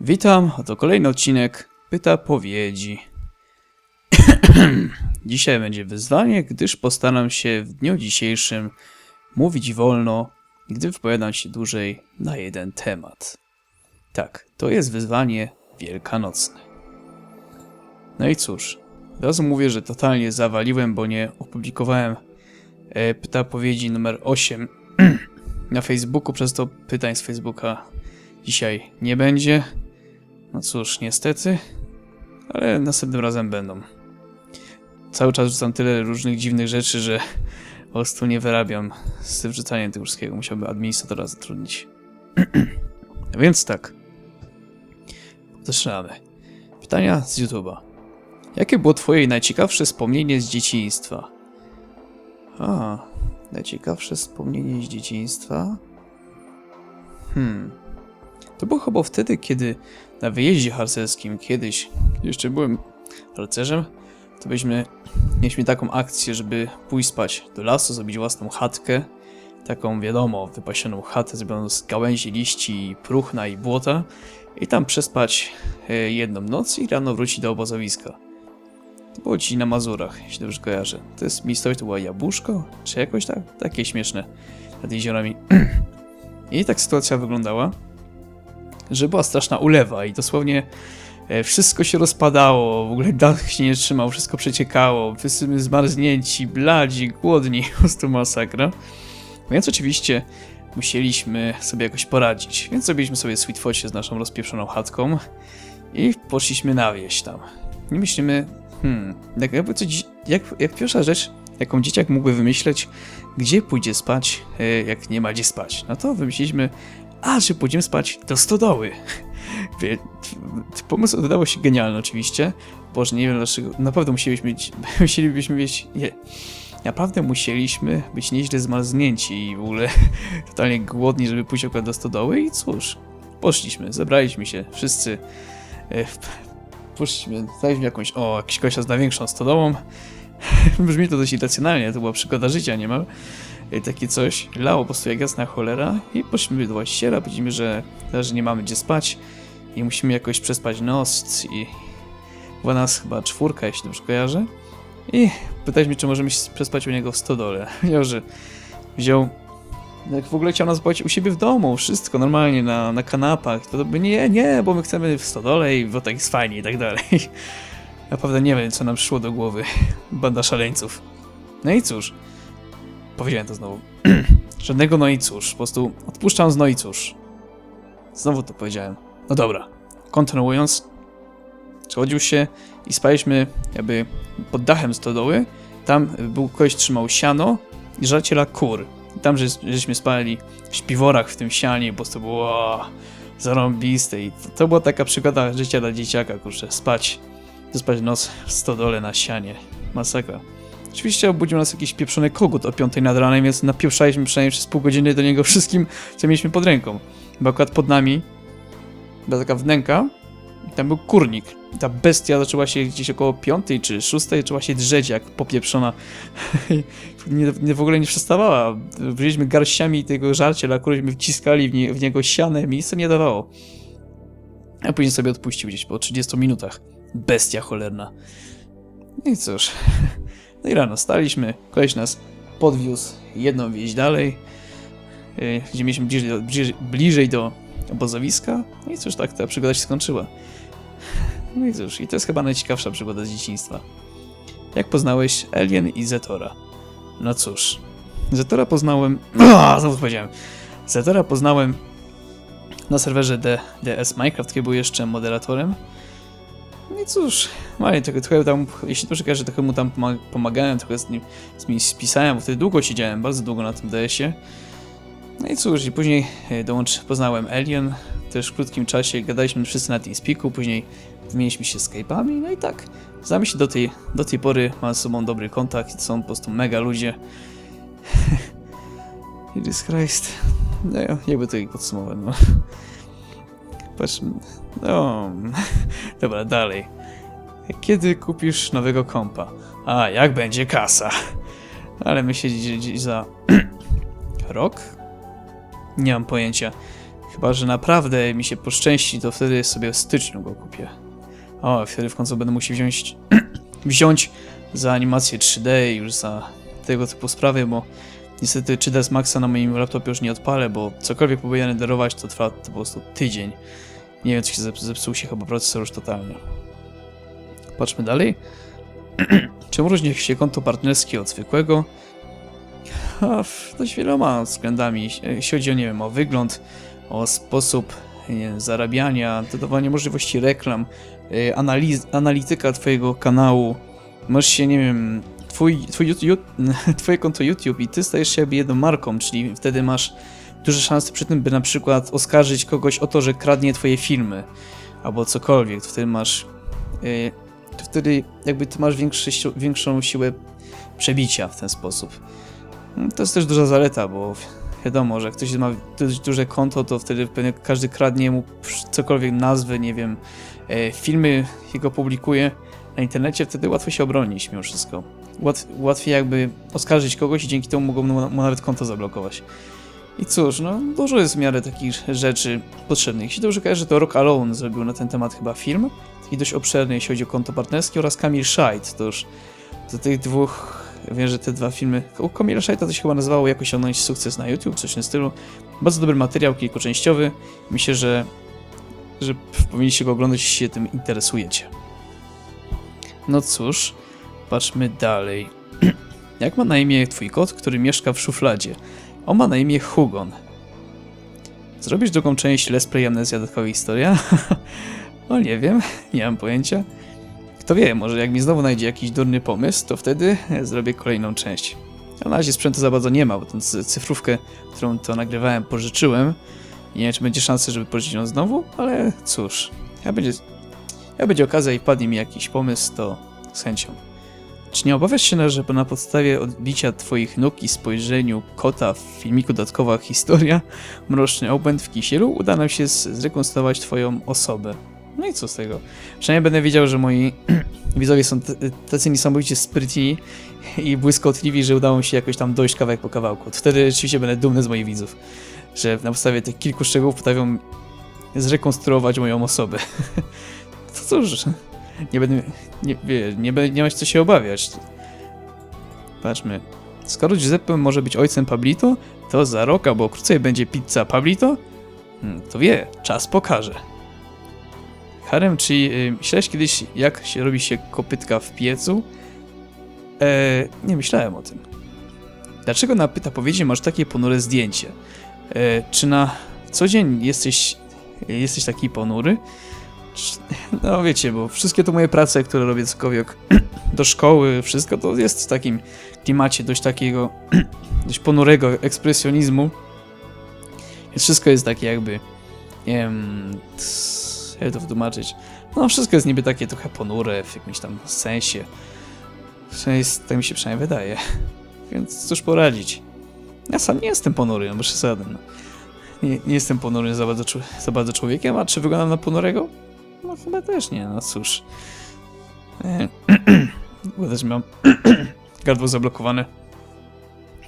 Witam, oto kolejny odcinek Pyta Powiedzi. Dzisiaj będzie wyzwanie, gdyż postaram się w dniu dzisiejszym mówić wolno, gdy wypowiadam się dłużej na jeden temat. Tak, to jest wyzwanie wielkanocne. No i cóż, od razu mówię, że totalnie zawaliłem, bo nie opublikowałem e, Pyta Powiedzi numer 8 na Facebooku, przez to pytań z Facebooka dzisiaj nie będzie. No cóż, niestety, ale następnym razem będą. Cały czas wrzucam tyle różnych dziwnych rzeczy, że po prostu nie wyrabiam z tym wrzucaniem tego wszystkiego. Musiałbym administratora zatrudnić. Więc tak. Zaczynamy. Pytania z YouTube'a. Jakie było twoje najciekawsze wspomnienie z dzieciństwa? A, najciekawsze wspomnienie z dzieciństwa? Hmm. To było chyba wtedy, kiedy na wyjeździe harcerskim kiedyś, jeszcze byłem harcerzem, to byśmy, mieliśmy taką akcję, żeby pójść spać do lasu, zrobić własną chatkę. Taką, wiadomo, wypasioną chatę zrobioną z gałęzi, liści, próchna i błota. I tam przespać e, jedną noc i rano wrócić do obozowiska. To było ci na Mazurach, jeśli dobrze kojarzę. To jest miejscowość, to była Jabłuszko? Czy jakoś tak? Takie śmieszne. Nad jeziorami. I tak sytuacja wyglądała że była straszna ulewa i dosłownie e, wszystko się rozpadało, w ogóle dach się nie trzymał, wszystko przeciekało, wszyscy zmarznięci, bladzi, głodni, po prostu masakra. Więc oczywiście musieliśmy sobie jakoś poradzić, więc zrobiliśmy sobie sweetfocie z naszą rozpieprzoną chatką i poszliśmy na wieś tam. I myślimy, hmm, jak, jakby coś, jak, jak pierwsza rzecz, jaką dzieciak mógłby wymyśleć, gdzie pójdzie spać, e, jak nie ma gdzie spać. No to wymyśliliśmy, a, że pójdziemy spać do stodoły. Pomysł wydawał się genialny oczywiście. Boże, nie wiem dlaczego. Naprawdę musielibyśmy mieć, musielibyśmy mieć, nie, naprawdę musieliśmy być nieźle zmarznięci i w ogóle totalnie głodni, żeby pójść akurat do stodoły i cóż, poszliśmy, zebraliśmy się, wszyscy, e, poszliśmy, znaleźliśmy jakąś, o, jakiś kościół z największą stodołą. Brzmi to dość irracjonalnie, to była przygoda życia niemal. I takie coś lało po prostu jak jasna cholera i poszliśmy do właściciela, powiedzieliśmy, że, że nie mamy gdzie spać i musimy jakoś przespać noc i była nas chyba czwórka, jeśli dobrze kojarzę. I pytaliśmy, czy możemy się przespać u niego w stodole. Powiedział, że wziął jak w ogóle chciał nas spać u siebie w domu, wszystko normalnie na, na kanapach, to by nie, nie, bo my chcemy w stodole i bo tak jest fajnie i tak dalej. Naprawdę nie wiem, co nam przyszło do głowy. Banda szaleńców. No i cóż, Powiedziałem to znowu. Żadnego no i cóż. Po prostu odpuszczam z no i cóż. Znowu to powiedziałem. No dobra. Kontynuując. Przechodził się i spaliśmy jakby pod dachem stodoły. Tam był ktoś trzymał siano i żarciela kur. I tam że, żeśmy spali w śpiworach w tym sianie, po prostu było zarąbiste. I to, to była taka przygoda życia dla dzieciaka, kurczę. Spać, spać noc w stodole na sianie. Masakra. Oczywiście obudził nas jakiś pieprzony kogut o 5 nad ranem, więc napieprzaliśmy przynajmniej przez pół godziny do niego wszystkim, co mieliśmy pod ręką. Bo akurat pod nami była taka wnęka tam był kurnik. Ta bestia zaczęła się gdzieś około 5 czy 6 zaczęła się drzeć jak popieprzona. nie, nie, w ogóle nie przestawała. Wzięliśmy garściami tego żarcia, któryśmy wciskali w, nie, w niego siane, miejsce nie dawało. A później sobie odpuścił gdzieś po 30 minutach. Bestia cholerna. No I cóż... No i rano staliśmy, koleś nas podwiózł jedną wieś dalej, yy, gdzie mieliśmy bliżej do, bliżej, bliżej do obozowiska. No i cóż, tak ta przygoda się skończyła. No i cóż, i to jest chyba najciekawsza przygoda z dzieciństwa. Jak poznałeś Alien i Zetora? No cóż, Zetora poznałem... Znowu powiedziałem. Zetora poznałem na serwerze D DS Minecraft, kiedy był jeszcze moderatorem. No i cóż, Malie, trochę, trochę tam, jeśli dobrze kojarzę, trochę mu tam pomag- pomagałem, trochę z nim, z nim spisałem, bo wtedy długo siedziałem, bardzo długo na tym DS-ie. No i cóż, i później e, dołącz, poznałem Alien, też w krótkim czasie gadaliśmy wszyscy na TeamSpeaku, później wymieniliśmy się Skype'ami, no i tak, znamy się do tej, do tej pory, mamy z sobą dobry kontakt, są po prostu mega ludzie. Jesus Christ. No, jakby to podsumować, no. Patrz, no... Dobra, dalej. Kiedy kupisz nowego kompa? A, jak będzie kasa? Ale myślę, że za rok? Nie mam pojęcia. Chyba, że naprawdę mi się poszczęści, to wtedy sobie w styczniu go kupię. O, wtedy w końcu będę musiał wziąć, wziąć za animację 3D i już za tego typu sprawy, bo niestety 3D z Maxa na moim laptopie już nie odpalę, bo cokolwiek próbuję renderować, to trwa to po prostu tydzień. Nie wiem, co się zep- zepsuł się chyba procesor już totalnie. Patrzmy dalej. Czym różni się konto partnerskie od zwykłego? Dość wieloma względami. Jeśli chodzi o, nie wiem, o wygląd, o sposób zarabiania, dodawanie możliwości reklam, y, analiz, analityka twojego kanału. Masz się, nie wiem, twój, twój YouTube, twoje konto YouTube i ty stajesz się jakby jedną marką, czyli wtedy masz duże szanse przy tym, by na przykład oskarżyć kogoś o to, że kradnie twoje filmy, albo cokolwiek. Wtedy masz, y, to wtedy jakby ty masz większy, większą siłę przebicia w ten sposób. No, To jest też duża zaleta, bo wiadomo, że ktoś ma duże konto, to wtedy pewnie każdy kradnie mu cokolwiek nazwy, nie wiem, e, filmy jego publikuje na internecie, wtedy łatwo się obronić mimo wszystko. Łat, łatwiej jakby oskarżyć kogoś i dzięki temu mogą mu, nawet konto zablokować. I cóż, no dużo jest w miarę takich rzeczy potrzebnych. Jeśli dobrze kojarzę, to Rock Alone zrobił na ten temat chyba film, taki dość obszerny, jeśli chodzi o konto partnerskie oraz Kamil Scheidt, to już do tych dwóch, wiem, że te dwa filmy, u Kamila Scheidta to się chyba nazywało Jak osiągnąć sukces na YouTube, coś w tym stylu. Bardzo dobry materiał, kilkuczęściowy. Myślę, że, że powinniście go oglądać, jeśli się tym interesujecie. No cóż, patrzmy dalej. Jak ma na imię twój kot, który mieszka w szufladzie? On ma na imię Hugon. Zrobisz drugą część Let's Play Amnezja Dodatkowa Historia? o nie wiem, nie mam pojęcia. Kto wie, może jak mi znowu najdzie jakiś durny pomysł, to wtedy e, zrobię kolejną część. Na razie sprzętu za bardzo nie ma, bo tę cy- cyfrówkę, którą to nagrywałem, pożyczyłem. Nie wiem, czy będzie szansa, żeby pożyczyć ją znowu, ale cóż, jak będzie, jak będzie okazja i padnie mi jakiś pomysł, to z chęcią. Czy nie obawiasz się, że na podstawie odbicia twoich nóg i spojrzeniu kota w filmiku Dodatkowa Historia, Mroczny Obłęd w Kisielu uda nam się zrekonstruować twoją osobę? No i co z tego? Przynajmniej będę wiedział, że moi widzowie są tacy niesamowicie sprytni i błyskotliwi, że udało mi się jakoś tam dojść kawałek po kawałku. Wtedy rzeczywiście będę dumny z moich widzów, że na podstawie tych kilku szczegółów potrafią zrekonstruować moją osobę. To cóż, nie będę, nie, nie, be- nie ma co się obawiać. Patrzmy. Skoro Giuseppe może być ojcem Pablito, to za rok albo krócej będzie pizza Pablito? Hmm, to wie, czas pokaże. Harem, czy y, myślałeś kiedyś, jak się robi się kopytka w piecu? E, nie myślałem o tym. Dlaczego na pyta powiedzie masz takie ponure zdjęcie? E, czy na co dzień jesteś, jesteś taki ponury? No wiecie, bo wszystkie to moje prace, które robię cokolwiek do szkoły, wszystko to jest w takim klimacie dość takiego, dość ponurego ekspresjonizmu. Więc wszystko jest takie jakby, nie wiem, jak to wytłumaczyć. No wszystko jest niby takie trochę ponure w jakimś tam sensie. Jest- tak mi się przynajmniej wydaje. Więc cóż poradzić. Ja sam nie jestem ponury, no bo przesady. No. Nie, nie jestem ponury za bardzo, za bardzo człowiekiem, a czy wyglądam na ponurego? Chyba też nie, no cóż. E, Bo też mam gardło zablokowane.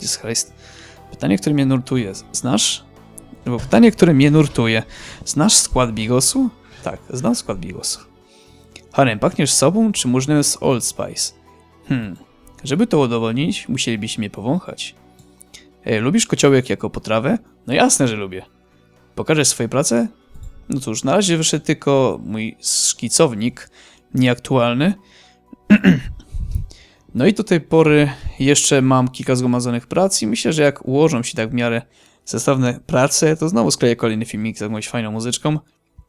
Jesus Christ. Pytanie, które mnie nurtuje. Znasz? Bo pytanie, które mnie nurtuje. Znasz skład bigosu? Tak, znam skład bigosu. Harem, pachniesz sobą czy murznem z Old Spice? Hmm. Żeby to udowodnić, musielibyście mnie powąchać. E, lubisz kociołek jako potrawę? No jasne, że lubię. Pokażesz swoje prace? No cóż, na razie wyszedł tylko mój szkicownik, nieaktualny. No i do tej pory jeszcze mam kilka zgromadzonych prac i myślę, że jak ułożą się tak w miarę zestawne prace, to znowu skleję kolejny filmik z jakąś fajną muzyczką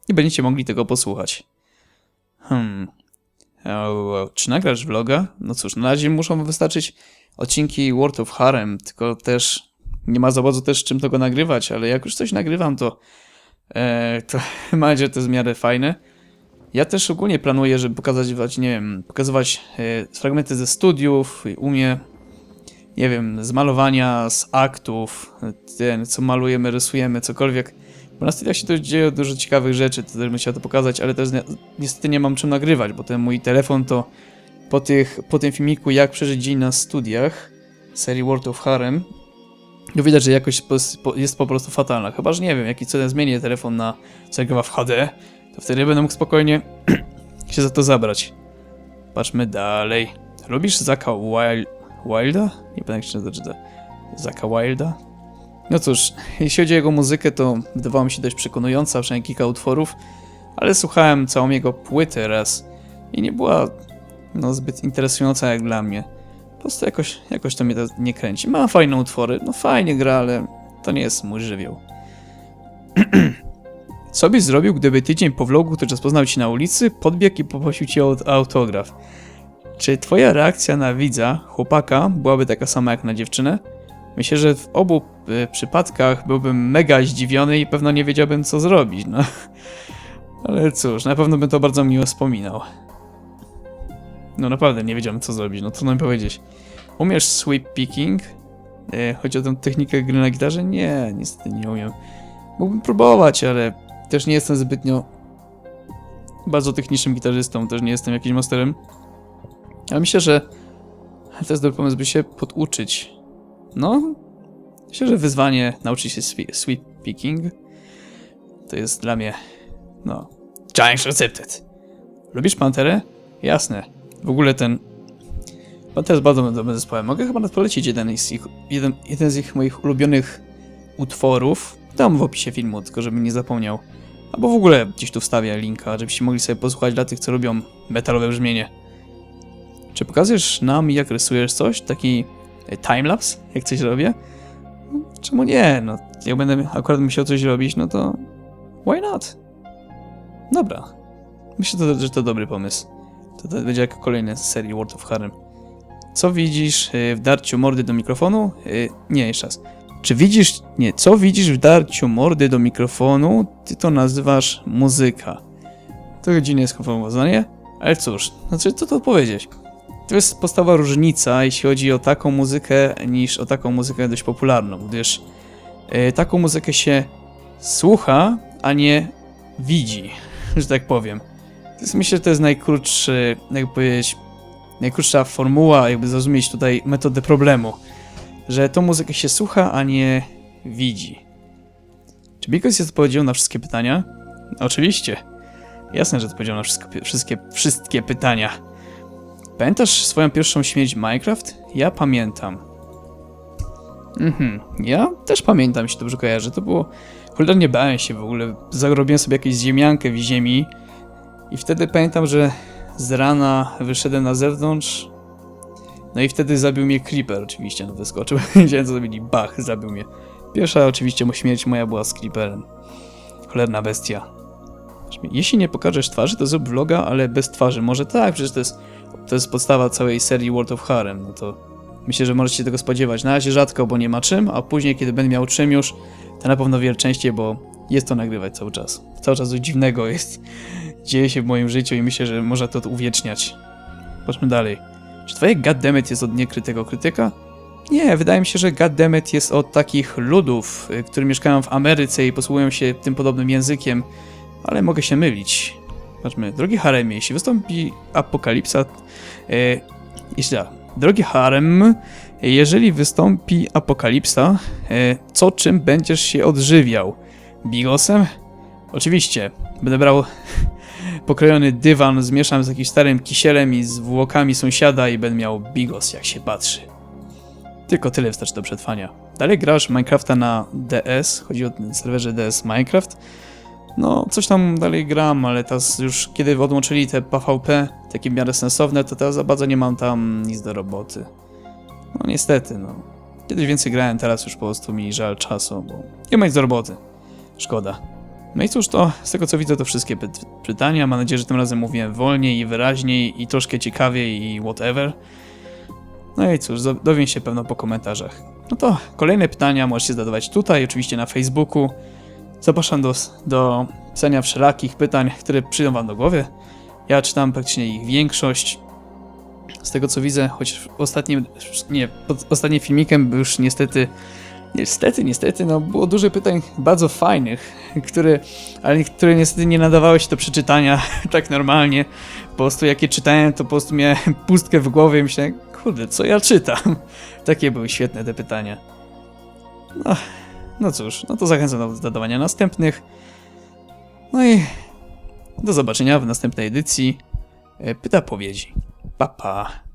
i będziecie mogli tego posłuchać. Hmm. Czy nagrasz vloga? No cóż, na razie muszą wystarczyć odcinki World of Harem, tylko też nie ma za bardzo też czym tego nagrywać, ale jak już coś nagrywam, to e, to że to jest miarę fajne. Ja też ogólnie planuję, żeby pokazywać, nie wiem, pokazywać e, fragmenty ze studiów, u mnie, nie wiem, z malowania, z aktów, ten, co malujemy, rysujemy, cokolwiek. Bo na studiach się też dzieje dużo ciekawych rzeczy, to też bym chciał to pokazać, ale też ni- niestety nie mam czym nagrywać, bo ten mój telefon to po, tych, po tym filmiku jak przeżyć dzień na studiach serii World of Harem, No widać, że jakość jest po prostu fatalna. Chyba, że nie wiem, jaki cudem zmienię telefon na jak w HD, to wtedy będę mógł spokojnie się za to zabrać. Patrzmy dalej. Lubisz Zaka Wild... Wilda? Nie pamiętam jak się to czyta. Zaka Wilda? No cóż, jeśli chodzi o jego muzykę, to wydawała mi się dość przekonująca, przynajmniej kilka utworów, ale słuchałem całą jego płytę raz i nie była no, zbyt interesująca jak dla mnie. Po prostu jakoś, jakoś to mnie to nie kręci. Ma fajne utwory, no fajnie gra, ale to nie jest mój żywioł. Co byś zrobił, gdyby tydzień po vlogu, który rozpoznał ci na ulicy, podbiegł i poprosił cię o autograf? Czy twoja reakcja na widza, chłopaka, byłaby taka sama jak na dziewczynę? Myślę, że w obu y, przypadkach byłbym mega zdziwiony i pewno nie wiedziałbym co zrobić, no. Ale cóż, na pewno bym to bardzo miło wspominał. No naprawdę, nie wiedziałem co zrobić, no trudno mi powiedzieć. Umiesz sweep picking? E, chodzi o tę technikę gry na gitarze? Nie, niestety nie umiem. Mógłbym próbować, ale też nie jestem zbytnio bardzo technicznym gitarzystą, też nie jestem jakimś masterem. Ale myślę, że to jest dobry pomysł, by się poduczyć. No, myślę, że wyzwanie nauczyć się swe- sweep picking to jest dla mnie, no, challenge accepted. Lubisz Panterę? Jasne. W ogóle ten Pantera jest bardzo dobrym zespołem. Mogę chyba nawet polecić jeden z ich, jeden, jeden z ich moich ulubionych utworów. Dam w opisie filmu, tylko żebym nie zapomniał. Albo w ogóle gdzieś tu wstawię linka, żebyście mogli sobie posłuchać dla tych, co lubią metalowe brzmienie. Czy pokazujesz nam, jak rysujesz coś? Taki e, timelapse, jak coś robię? No, Czemu nie? No, jak będę akurat musiał coś robić, no to why not? Dobra. Myślę, że to dobry pomysł. To, to będzie jak kolejny z serii World of Harem. Co widzisz y, w darciu mordy do mikrofonu? Y, Nie, jeszcze raz. Czy widzisz... Nie, co widzisz w darciu mordy do mikrofonu? Ty to nazywasz muzyka. To dziwnie skonformowanie, ale cóż, znaczy co tu powiedzieć? To jest podstawowa różnica, jeśli chodzi o taką muzykę, niż o taką muzykę dość popularną, gdyż y, taką muzykę się słucha, a nie widzi, że tak powiem. Jest, myślę, że to jest najkrótszy, jakby powiedzieć, najkrótsza formuła, jakby zrozumieć tutaj metodę problemu, że tą muzykę się słucha, a nie widzi. Czy Bigos jest odpowiedzią na wszystkie pytania? Oczywiście. Jasne, że odpowiedział na wszystkie, wszystkie, wszystkie pytania. Pamiętasz swoją pierwszą śmierć Minecraft? Ja pamiętam. Mhm, ja też pamiętam, się dobrze kojarzę. To było... Cholernie bałem się w ogóle. Zarobiłem sobie jakąś ziemiankę w ziemi i wtedy pamiętam, że z rana wyszedłem na zewnątrz. No i wtedy zabił mnie Creeper, oczywiście, no wyskoczył. Wiedziałem co zrobili, bach, zabił mnie. Pierwsza oczywiście śmierć moja była z Creeperem. Cholerna bestia. Jeśli nie pokażesz twarzy, to zrób vloga, ale bez twarzy. Może tak, przecież to jest, to jest podstawa całej serii World of Harem, no to myślę, że możecie się tego spodziewać. Na razie rzadko, bo nie ma czym, a później, kiedy będę miał czym już, to na pewno wiele częściej, bo jest to nagrywać cały czas. Cały czas coś dziwnego jest dzieje się w moim życiu i myślę, że można to uwieczniać. Patrzmy dalej. Czy twoje goddammit jest od niekrytego krytyka? Nie, wydaje mi się, że goddammit jest od takich ludów, y, którzy mieszkają w Ameryce i posługują się tym podobnym językiem, ale mogę się mylić. Patrzmy, drogi haremie, jeśli wystąpi apokalipsa... E, jeśli tak, drogi harem, jeżeli wystąpi apokalipsa, e, co czym będziesz się odżywiał? Bigosem? Oczywiście, będę brał pokrojony dywan zmieszam z jakimś starym kisielem i zwłokami sąsiada i będę miał bigos jak się patrzy. Tylko tyle wystarczy do przetrwania. Dalej grasz Minecrafta na DS, chodzi o serwerze DS Minecraft. No, coś tam dalej gram, ale teraz już kiedy odłączyli te PvP, takie w miarę sensowne, to teraz za bardzo nie mam tam nic do roboty. No niestety, no. Kiedyś więcej grałem, teraz już po prostu mi żal czasu, bo nie ma nic do roboty. Szkoda. No i cóż, to z tego co widzę, to wszystkie py- pytania. Mam nadzieję, że tym razem mówiłem wolniej i wyraźniej i troszkę ciekawiej i whatever. No i cóż, do- dowiem się pewno po komentarzach. No to kolejne pytania możecie zadawać tutaj, oczywiście na Facebooku. Zapraszam do, do pisania wszelakich pytań, które przyjdą wam do głowy. Ja czytam praktycznie ich większość. Z tego co widzę, choć ostatnim, nie, pod ostatnim filmikiem już niestety Niestety, niestety, no było dużo pytań bardzo fajnych, które, ale które niestety nie nadawały się do przeczytania tak normalnie. Po prostu jak je czytałem, to po prostu miałem pustkę w głowie i myślałem, kurde, co ja czytam? Takie były świetne te pytania. No, no cóż, no to zachęcam do zadawania następnych. No i do zobaczenia w następnej edycji e, Pyta Powiedzi. Pa, pa.